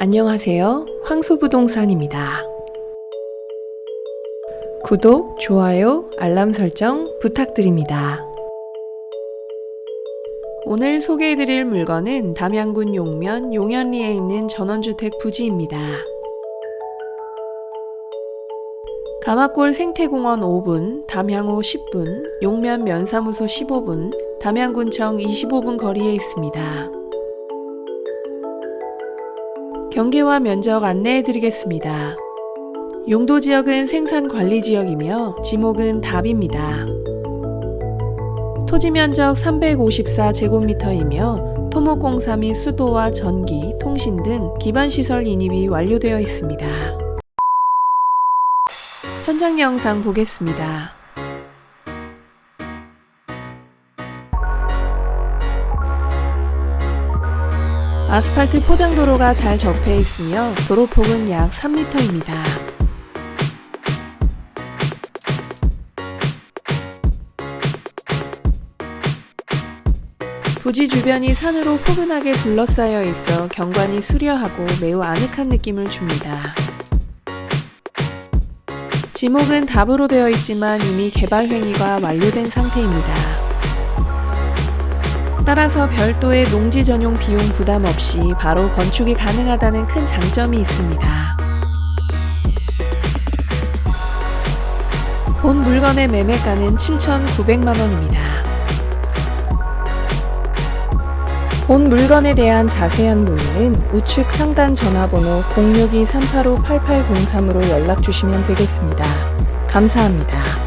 안녕하세요. 황소부동산입니다. 구독, 좋아요, 알람 설정 부탁드립니다. 오늘 소개해드릴 물건은 담양군 용면 용현리에 있는 전원주택 부지입니다. 가마골 생태공원 5분, 담양호 10분, 용면 면사무소 15분, 담양군청 25분 거리에 있습니다. 경계와 면적 안내해 드리겠습니다. 용도 지역은 생산 관리 지역이며 지목은 답입니다. 토지 면적 354제곱미터이며 토목 공사 및 수도와 전기, 통신 등 기반 시설 인입이 완료되어 있습니다. 현장 영상 보겠습니다. 아스팔트 포장도로가 잘 접해 있으며 도로폭은 약 3m입니다. 부지 주변이 산으로 포근하게 둘러싸여 있어 경관이 수려하고 매우 아늑한 느낌을 줍니다. 지목은 답으로 되어 있지만 이미 개발 행위가 완료된 상태입니다. 따라서 별도의 농지 전용 비용 부담 없이 바로 건축이 가능하다는 큰 장점이 있습니다. 본 물건의 매매가는 7,900만 원입니다. 본 물건에 대한 자세한 문의는 우측 상단 전화번호 062-385-8803으로 연락 주시면 되겠습니다. 감사합니다.